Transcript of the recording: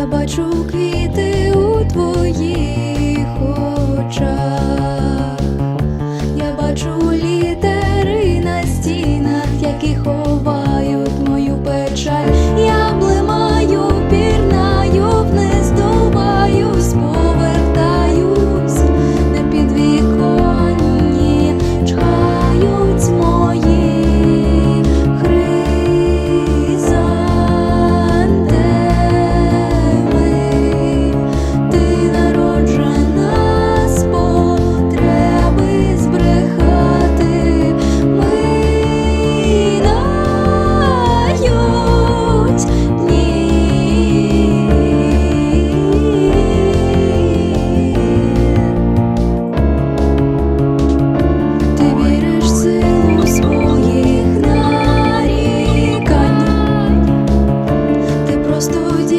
Я бачу квіти у твоїх очах, я бачу літа.